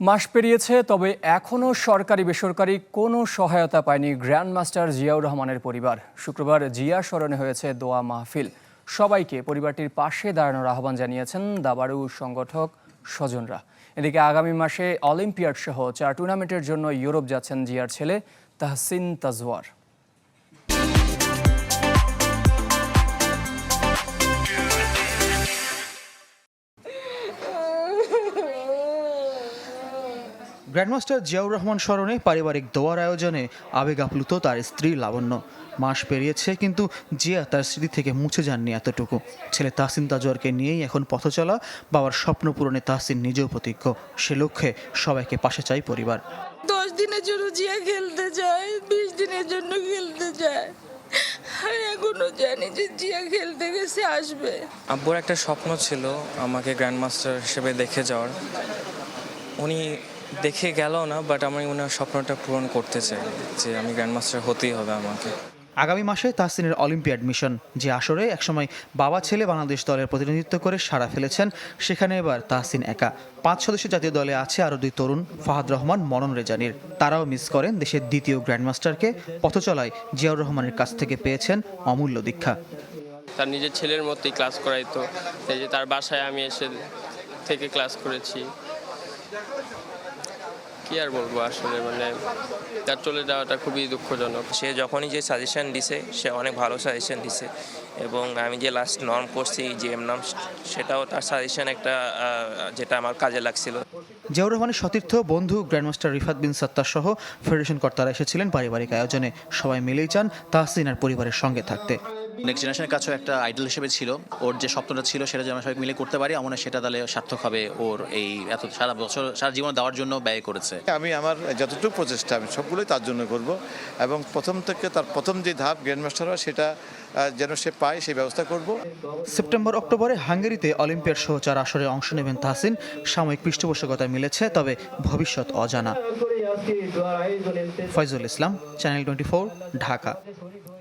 মাস পেরিয়েছে, তবে এখনও সরকারি বেসরকারি কোনো সহায়তা পায়নি গ্র্যান্ড মাস্টার জিয়াউর রহমানের পরিবার। শুক্রবার জিয়া স্মরণে হয়েছে দোয়া মাহফিল। সবাইকে পরিবারটির পাশে দাঁড়ানোর আহ্বান জানিয়েছেন দাবারু সংগঠক স্বজনরা। এদিকে আগামী মাসে অলিম্পিয়াড সহ চার টুর্নামেন্টের জন্য ইউরোপ যাচ্ছেন জিয়ার ছেলে তাহসিন তাজওয়ার। গ্র্যান্ডমাস্টার জিয়াউর রহমান স্মরণে পারিবারিক দোয়ার আয়োজনে আবেগ আপ্লুত তার স্ত্রী লাবণ্য। মাস পেরিয়েছে কিন্তু জিয়া তার স্মৃতি থেকে মুছে যাননি এতটুকু। ছেলে তাহসিন তাজওয়ারকে নিয়েই এখন পথ চলা বাবার স্বপ্ন পূরণে তাহসিন নিজেও প্রতিজ্ঞ। সে লক্ষ্যে সবাইকে পাশে চাই পরিবার। দশ দিনের জন্য জিয়া খেলতে যায় বিশ দিনের জন্য খেলতে যায়। আর এখনও জানি যে জিয়া খেলতে গেছে আসবে। আব্বুর একটা স্বপ্ন ছিল আমাকে গ্র্যান্ডমাস্টার হিসেবে দেখে যাওয়ার। উনি দেখে গেল না বাট আমি ওনার স্বপ্নটা পূরণ করতে চাই যে আমি গ্র্যান্ডমাস্টার হতেই হবে আমাকে। আগামী মাসে তাহসিনের অলিম্পিয়াড মিশন যে আসরে একসময় বাবা ছেলে বাংলাদেশ দলের প্রতিনিধিত্ব করে সাড়া ফেলেছেন সেখানে এবার তাহসিন একা। পাঁচ সদস্য জাতীয় দলে আছে আরও দুই তরুণ ফাহাদ রহমান মনন রেজানির। তারাও মিস করেন দেশের দ্বিতীয় গ্র্যান্ডমাস্টারকে পথচলায় জিয়াউর রহমানের কাছ থেকে পেয়েছেন অমূল্য দীক্ষা। তার নিজের ছেলের মতোই ক্লাস করাইতো এই যে তার বাসায় আমি এসে থেকে ক্লাস করেছি। কি আর বলব আসলে মানে তার চলে যাওয়াটা খুবই দুঃখজনক। সে যখনই যে সাজেশন দিছে সে অনেক ভালো সাজেশন দিছে এবং আমি যে লাস্ট নর্ম করছি যে এম নাম সেটাও তার সাজেশন একটা যেটা আমার কাজে লাগছিল। জিয়াউর রহমানের সতীর্থ বন্ধু গ্র্যান্ডমাস্টার রিফাত বিন সত্তার সহ ফেডারেশন কর্তারা এসেছিলেন পারিবারিক আয়োজনে। সবাই মিলেই চান তাহসিন আর পরিবারের সঙ্গে থাকতে। নেক্সট জেনারেশনের কাছেও একটা আইডল হিসেবে ছিল। ওর যে স্বপ্নটা ছিল সেটা যেন সবাই মিলে করতে পারি আমার সেটা তাহলে সার্থক হবে ওর এই এত সারা বছর সারা জীবন দেওয়ার জন্য ব্যয় করেছে। আমি আমার যতটুকু প্রচেষ্টা আমি সবগুলোই তার জন্য করব এবং প্রথম থেকে তার প্রথম যে ধাপ গ্র্যান্ডমাস্টার হয় সেটা যেন সে পায় সেই ব্যবস্থা করব। সেপ্টেম্বর অক্টোবরে হাঙ্গেরিতে অলিম্পিয়াড সহ চার আসরে অংশ নেবেন তাহসিন। সাময়িক পৃষ্ঠপোষকতা মিলেছে তবে ভবিষ্যৎ অজানা। Foyzul Islam channel twenty Dhaka.